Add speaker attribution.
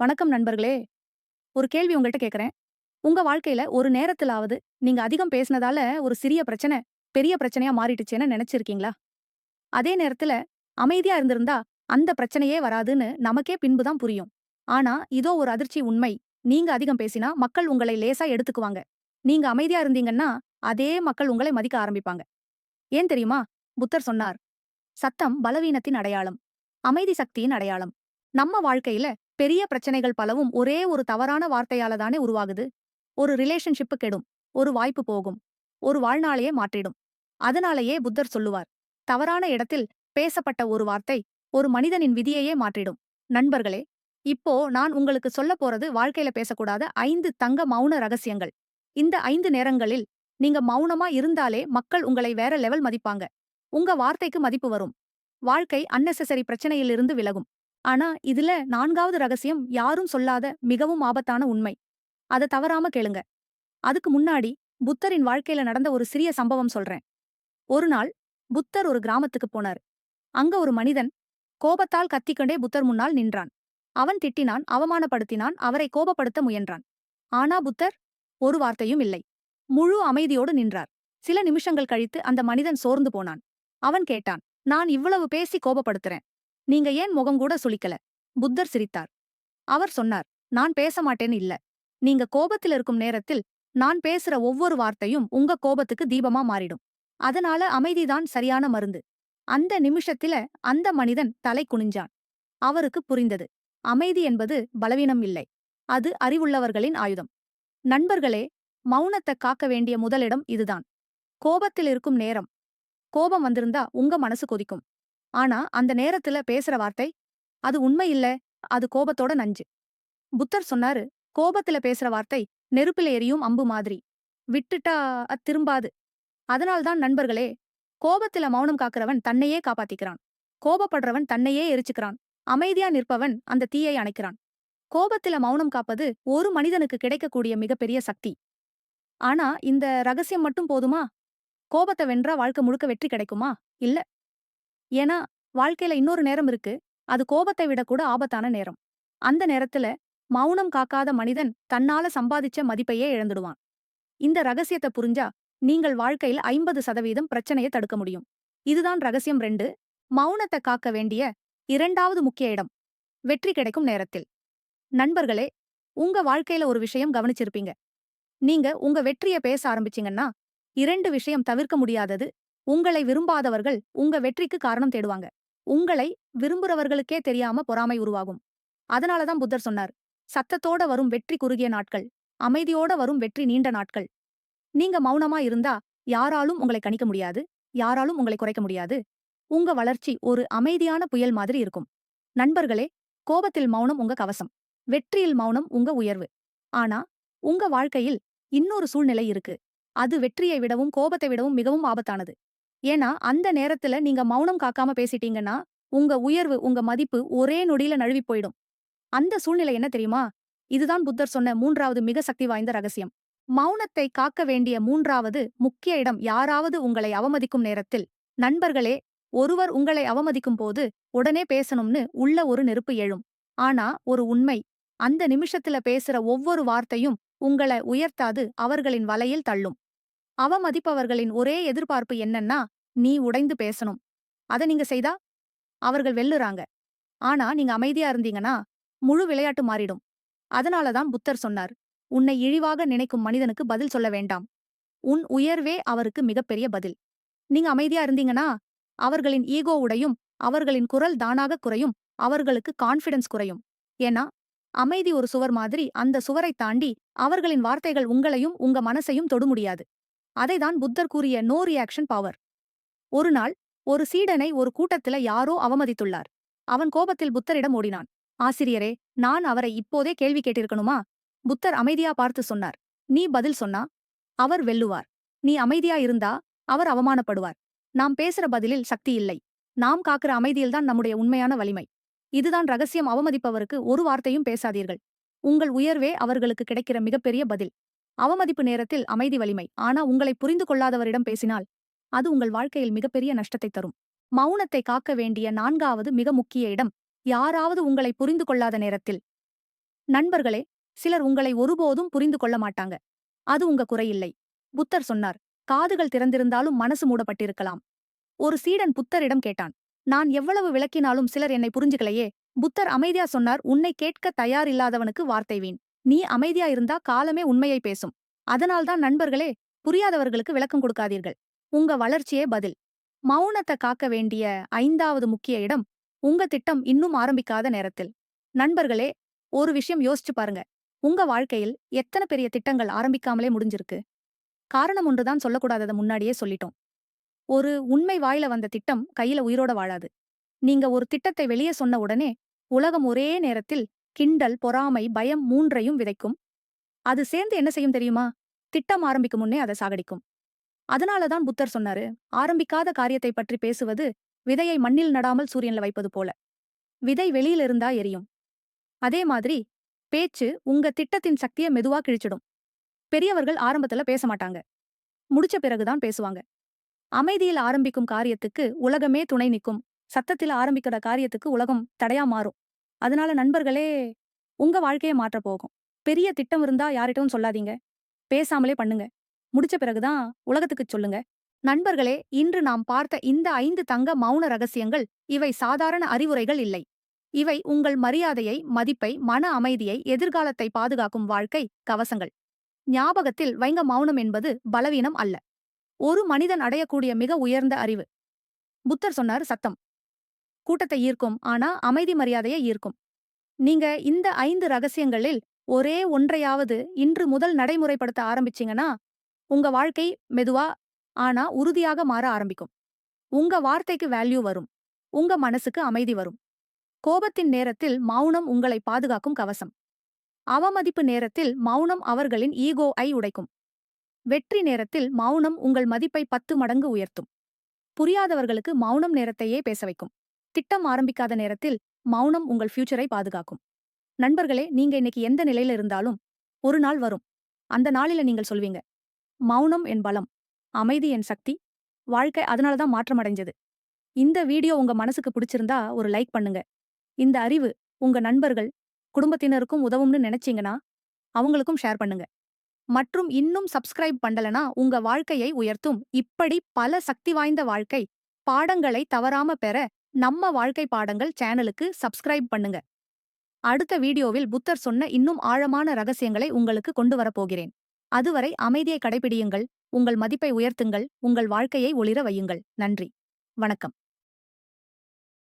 Speaker 1: வணக்கம் நண்பர்களே. ஒரு கேள்வி உங்கள்கிட்ட கேக்குறேன். உங்க வாழ்க்கையில ஒரு நேரத்திலாவது நீங்க அதிகம் பேசினதால ஒரு சிறிய பிரச்சனை பெரிய பிரச்சனையா மாறிடுச்சேன்னு நினைச்சிருக்கீங்களா? அதே நேரத்துல அமைதியா இருந்திருந்தா அந்த பிரச்சனையே வராதுன்னு நமக்கே பின்புதான் புரியும். ஆனா இதோ ஒரு அதிர்ச்சி உண்மை. நீங்க அதிகம் பேசினா மக்கள் உங்களை லேசா எடுத்துக்குவாங்க. நீங்க அமைதியா இருந்தீங்கன்னா அதே மக்கள் உங்களை மதிக்க ஆரம்பிப்பாங்க. ஏன் தெரியுமா? புத்தர் சொன்னார் சத்தம் பலவீனத்தின் அடையாளம் அமைதி சக்தியின் அடையாளம். நம்ம வாழ்க்கையில பெரிய பிரச்சனைகள் பலவும் ஒரே ஒரு தவறான வார்த்தையால தானே உருவாகுது. ஒரு ரிலேஷன்ஷிப்பு கெடும். ஒரு வாய்ப்பு போகும். ஒரு வாழ்நாளையே மாற்றிடும். அதனாலேயே புத்தர் சொல்லுவார். தவறான இடத்தில் பேசப்பட்ட ஒரு வார்த்தை ஒரு மனிதனின் விதியையே மாற்றிடும். நண்பர்களே இப்போ நான் உங்களுக்கு சொல்லப் போறது வாழ்க்கையில பேசக்கூடாத ஐந்து தங்க மௌன ரகசியங்கள். இந்த ஐந்து நேரங்களில் நீங்க மௌனமா இருந்தாலே மக்கள் உங்களை வேற லெவல் மதிப்பாங்க. உங்க வார்த்தைக்கு மதிப்பு வரும். வாழ்க்கை அன்னெசசரி பிரச்சனையிலிருந்து விலகும். ஆனா இதுல நான்காவது ரகசியம் யாரும் சொல்லாத மிகவும் ஆபத்தான உண்மை. அதை தவறாம கேளுங்க. அதுக்கு முன்னாடி புத்தரின் வாழ்க்கையில நடந்த ஒரு சிறிய சம்பவம் சொல்றேன். ஒரு நாள் புத்தர் ஒரு கிராமத்துக்கு போனார். அங்க ஒரு மனிதன் கோபத்தால் கத்திக்கொண்டே புத்தர் முன்னால் நின்றான். அவன் திட்டினான் அவமானப்படுத்தினான் அவரை கோபப்படுத்த முயன்றான். ஆனா புத்தர் ஒரு வார்த்தையும் இல்லை. முழு அமைதியோடு நின்றார். சில நிமிஷங்கள் கழித்து அந்த மனிதன் சோர்ந்து போனான். அவன் கேட்டான் நான் இவ்வளவு பேசி கோபப்படுத்துறேன். நீங்க ஏன் முகம் கூட சுளிக்கல? புத்தர் சிரித்தார். அவர் சொன்னார் நான் பேச மாட்டேன்னு இல்ல. நீங்க கோபத்தில் இருக்கும் நேரத்தில் நான் பேசுற ஒவ்வொரு வார்த்தையும் உங்க கோபத்துக்கு தீபமா மாறிடும். அதனால அமைதிதான் சரியான மருந்து. அந்த நிமிஷத்தில அந்த மனிதன் தலை குனிஞ்சான். அவருக்கு புரிந்தது. அமைதி என்பது பலவீனம் இல்லை. அது அறிவுள்ளவர்களின் ஆயுதம். நண்பர்களே மௌனத்தை காக்க வேண்டிய முதலிடம் இதுதான். கோபத்தில் இருக்கும் நேரம். கோபம் வந்திருந்தா உங்க மனசு கொதிக்கும். ஆனா அந்த நேரத்துல பேசுற வார்த்தை அது உண்மை இல்ல அது கோபத்தோட நஞ்சு. புத்தர் சொன்னாரு கோபத்துல பேசுற வார்த்தை நெருப்பில எரியும் அம்பு மாதிரி. விட்டுட்டா அது திரும்பாது. அதனால்தான் நண்பர்களே கோபத்துல மௌனம் காக்கிறவன் தன்னையே காப்பாத்திக்கிறான். கோபப்படுறவன் தன்னையே எரிச்சுக்கிறான். அமைதியா நிற்பவன் அந்த தீயை அணைக்கிறான். கோபத்துல மௌனம் காப்பது ஒரு மனிதனுக்கு கிடைக்கக்கூடிய மிகப்பெரிய சக்தி. ஆனா இந்த ரகசியம் மட்டும் போதுமா? கோபத்தை வென்றா வாழ்க்கை முழுக்க வெற்றி கிடைக்குமா? இல்ல ஏன்னா வாழ்க்கையில இன்னொரு நேரம் இருக்கு. அது கோபத்தை விட கூட ஆபத்தான நேரம். அந்த நேரத்துல மௌனம் காக்காத மனிதன் தன்னால சம்பாதிச்ச மதிப்பையே இழந்துடுவான். இந்த ரகசியத்தை புரிஞ்சா நீங்கள் வாழ்க்கையில் ஐம்பது சதவீதம் பிரச்சனையை தடுக்க முடியும். இதுதான் ரகசியம் ரெண்டு. மௌனத்தை காக்க வேண்டிய இரண்டாவது முக்கிய இடம். வெற்றி கிடைக்கும் நேரத்தில். நண்பர்களே உங்க வாழ்க்கையில ஒரு விஷயம் கவனிச்சிருப்பீங்க. நீங்க உங்க வெற்றிய பேச ஆரம்பிச்சீங்கன்னா இரண்டு விஷயம் தவிர்க்க முடியாதது உங்களை விரும்பாதவர்கள் உங்க வெற்றிக்கு காரணம் தேடுவாங்க. உங்களை விரும்புறவர்களுக்கே தெரியாம பொறாமை உருவாகும். அதனாலதான் புத்தர் சொன்னார் சத்தத்தோட வரும் வெற்றி குறுகிய நாட்கள் அமைதியோட வரும் வெற்றி நீண்ட நாட்கள். நீங்க மௌனமா இருந்தா யாராலும் உங்களை கணிக்க முடியாது யாராலும் உங்களை குறைக்க முடியாது. உங்க வளர்ச்சி ஒரு அமைதியான புயல் மாதிரி இருக்கும். நண்பர்களே கோபத்தில் மௌனம் உங்க கவசம் வெற்றியில் மௌனம் உங்க உயர்வு. ஆனா உங்க வாழ்க்கையில் இன்னொரு சூழ்நிலை இருக்கு. அது வெற்றியை விடவும் கோபத்தை விடவும் மிகவும் ஆபத்தானது. ஏன்னா அந்த நேரத்துல நீங்க மௌனம் காக்காம பேசிட்டீங்கன்னா உங்க உயர்வு உங்க மதிப்பு ஒரே நொடியில நழுவி போயிடும். அந்த சூழ்நிலை என்ன தெரியுமா? இதுதான் புத்தர் சொன்ன மூன்றாவது மிக சக்தி வாய்ந்த ரகசியம். மௌனத்தை காக்க வேண்டிய மூன்றாவது முக்கிய இடம் யாராவது உங்களை அவமதிக்கும் நேரத்தில். நண்பர்களே ஒருவர் உங்களை அவமதிக்கும் போது உடனே பேசணும்னு உள்ள ஒரு நெருப்பு எழும். ஆனா ஒரு உண்மை அந்த நிமிஷத்துல பேசுற ஒவ்வொரு வார்த்தையும் உங்கள உயர்த்தாது அவர்களின் வலையில் தள்ளும். அவமதிப்பவர்களின் ஒரே எதிர்பார்ப்பு என்னன்னா நீ உடைந்து பேசணும். அத நீங்க செய்தா அவர்கள் வெல்லுறாங்க. ஆனா நீங்க அமைதியா இருந்தீங்கன்னா முழு விளையாட்டு மாறிடும். அதனாலதான் புத்தர் சொன்னார் உன்னை இழிவாக நினைக்கும் மனிதனுக்கு பதில் சொல்ல வேண்டாம். உன் உயர்வே அவருக்கு மிகப்பெரிய பதில். நீங்க அமைதியா இருந்தீங்கன்னா அவர்களின் ஈகோ உடையும் அவர்களின் குரல் தானாக குறையும் அவர்களுக்கு கான்ஃபிடன்ஸ் குறையும். ஏன்னா அமைதி ஒரு சுவர் மாதிரி அந்த சுவரை தாண்டி அவர்களின் வார்த்தைகள் உங்களையும் உங்க மனசையும் தொடு முடியாது. அதைதான் புத்தர் கூறிய நோ ரியாக்ஷன் பவர் ஒரு நாள் ஒரு சீடனை ஒரு கூட்டத்துல யாரோ அவமதித்துள்ளார். அவன் கோபத்தில் புத்தரிடம் ஓடினான். ஆசிரியரே நான் அவரை இப்போதே கேள்வி கேட்டிருக்கணுமா? புத்தர் அமைதியா பார்த்து சொன்னார். நீ பதில் சொன்னா? அவர் வெல்லுவார். நீ அமைதியா இருந்தா அவர் அவமானப்படுவார். நாம் பேசுற பதிலில் சக்தி இல்லை. நாம் காக்கிற அமைதியில்தான் நம்முடைய உண்மையான வலிமை. இதுதான் ரகசியம் அவமதிப்பவருக்கு ஒரு வார்த்தையும் பேசாதீர்கள். உங்கள் உயர்வே அவர்களுக்கு கிடைக்கிற மிகப்பெரிய பதில். அவமதிப்பு நேரத்தில் அமைதி வலிமை. ஆனா உங்களை புரிந்து கொள்ளாதவரிடம் பேசினால் அது உங்கள் வாழ்க்கையில் மிகப்பெரிய நஷ்டத்தை தரும். மௌனத்தை காக்க வேண்டிய நான்காவது மிக முக்கிய இடம் யாராவது உங்களை புரிந்து கொள்ளாத நேரத்தில். நண்பர்களே சிலர் உங்களை ஒருபோதும் புரிந்து கொள்ள மாட்டாங்க. அது உங்க குறையில்லை. புத்தர் சொன்னார் காதுகள் திறந்திருந்தாலும் மனசு மூடப்பட்டிருக்கலாம். ஒரு சீடன் புத்தரிடம் கேட்டான் நான் எவ்வளவு விளக்கினாலும் சிலர் என்னை புரிஞ்சுக்கலையே? புத்தர் அமைதியா சொன்னார் உன்னை கேட்க தயாரில்லாதவனுக்கு வார்த்தை வீண். நீ அமைதியா இருந்தா காலமே உண்மையை பேசும். அதனால்தான் நண்பர்களே புரியாதவர்களுக்கு விளக்கம் கொடுக்காதீர்கள். உங்க வளர்ச்சியே பதில். மௌனத்தை காக்க வேண்டிய ஐந்தாவது முக்கிய இடம் உங்க திட்டம் இன்னும் ஆரம்பிக்காத நேரத்தில். நண்பர்களே ஒரு விஷயம் யோசிச்சு பாருங்க. உங்க வாழ்க்கையில் எத்தனை பெரிய திட்டங்கள் ஆரம்பிக்காமலே முடிஞ்சிருக்கு? காரணம் ஒன்றுதான் சொல்லக்கூடாததை முன்னாடியே சொல்லிட்டோம். ஒரு உண்மை வாயில வந்த திட்டம் கையில உயிரோட வாழாது. நீங்க ஒரு திட்டத்தை வெளியே சொன்ன உடனே உலகம் ஒரே நேரத்தில் கிண்டல் பொறாமை பயம் மூன்றையும் விதைக்கும். அது சேர்ந்து என்ன செய்யும் தெரியுமா? திட்டம் ஆரம்பிக்கும் முன்னே அதை சாகடிக்கும். அதனாலதான் புத்தர் சொன்னாரு ஆரம்பிக்காத காரியத்தை பற்றி பேசுவது விதையை மண்ணில் நடாமல் சூரியன்ல வைப்பது போல. விதை வெளியில இருந்தா எரியும். அதே மாதிரி பேச்சு உங்க திட்டத்தின் சக்தியை மெதுவா கிழிச்சிடும். பெரியவர்கள் ஆரம்பத்துல பேச மாட்டாங்க. முடிச்ச பிறகுதான் பேசுவாங்க. அமைதியில் ஆரம்பிக்கும் காரியத்துக்கு உலகமே துணை நிற்கும். சத்தத்தில் ஆரம்பிக்கிற காரியத்துக்கு உலகம் தடையா மாறும். அதனால நண்பர்களே உங்க வாழ்க்கையை மாற்றப் போகும். பெரிய திட்டம் இருந்தா யார்கிட்டவும் சொல்லாதீங்க. பேசாமலே பண்ணுங்க. முடிச்ச பிறகுதான் உலகத்துக்கு சொல்லுங்க. நண்பர்களே இன்று நாம் பார்த்த இந்த ஐந்து தங்க மௌன ரகசியங்கள் இவை சாதாரண அறிவுரைகள் இல்லை. இவை உங்கள் மரியாதையை மதிப்பை மன அமைதியை எதிர்காலத்தை பாதுகாக்கும் வாழ்க்கை கவசங்கள். ஞாபகத்தில் வைங்க மௌனம் என்பது பலவீனம் அல்ல. ஒரு மனிதன் அடையக்கூடிய மிக உயர்ந்த அறிவு. புத்தர் சொன்னார் சத்தம். கூட்டத்தை ஈர்க்கும். ஆனா அமைதி மரியாதையை ஈர்க்கும். நீங்க இந்த ஐந்து ரகசியங்களில் ஒரே ஒன்றையாவது இன்று முதல் நடைமுறைப்படுத்த ஆரம்பிச்சீங்கன்னா உங்க வாழ்க்கை மெதுவா ஆனா உறுதியாக மாற ஆரம்பிக்கும். உங்க வார்த்தைக்கு வேல்யூ வரும். உங்க மனசுக்கு அமைதி வரும். கோபத்தின் நேரத்தில் மௌனம் உங்களை பாதுகாக்கும் கவசம். அவமதிப்பு நேரத்தில் மௌனம் அவர்களின் ஈகோ ஐ உடைக்கும். வெற்றி நேரத்தில் மௌனம் உங்கள் மதிப்பை பத்து மடங்கு உயர்த்தும். புரியாதவர்களுக்கு மௌனம் நேரத்தையே பேச வைக்கும். திட்டம் ஆரம்பிக்காத நேரத்தில் மௌனம் உங்கள் ஃபியூச்சரை பாதுகாக்கும். நண்பர்களே நீங்க இன்னைக்கு எந்த நிலையில இருந்தாலும் ஒரு நாள் வரும். அந்த நாளில நீங்கள் சொல்வீங்க மௌனம் என் பலம் அமைதி என் சக்தி. வாழ்க்கை அதனாலதான் மாற்றம் அடைஞ்சது. இந்த வீடியோ உங்க மனசுக்கு பிடிச்சிருந்தா ஒரு லைக் பண்ணுங்க. இந்த அறிவு உங்க நண்பர்கள் குடும்பத்தினருக்கும் உதவும்னு நினைச்சீங்கன்னா அவங்களுக்கும் ஷேர் பண்ணுங்க. மற்றும் இன்னும் சப்ஸ்கிரைப் பண்ணலனா உங்க வாழ்க்கையை உயர்த்தும் இப்படி பல சக்தி வாய்ந்த வாழ்க்கை பாடங்களை தவறாம பெற நம்ம வாழ்க்கை பாடங்கள் சேனலுக்கு சப்ஸ்கிரைப் பண்ணுங்க. அடுத்த வீடியோவில் புத்தர் சொன்ன இன்னும் ஆழமான ரகசியங்களை உங்களுக்கு கொண்டு வரப்போகிறேன் அதுவரை அமைதியை கடைபிடியுங்கள் உங்கள் மதிப்பை உயர்த்துங்கள் உங்கள் வாழ்க்கையை ஒளிர வையுங்கள். நன்றி. வணக்கம்.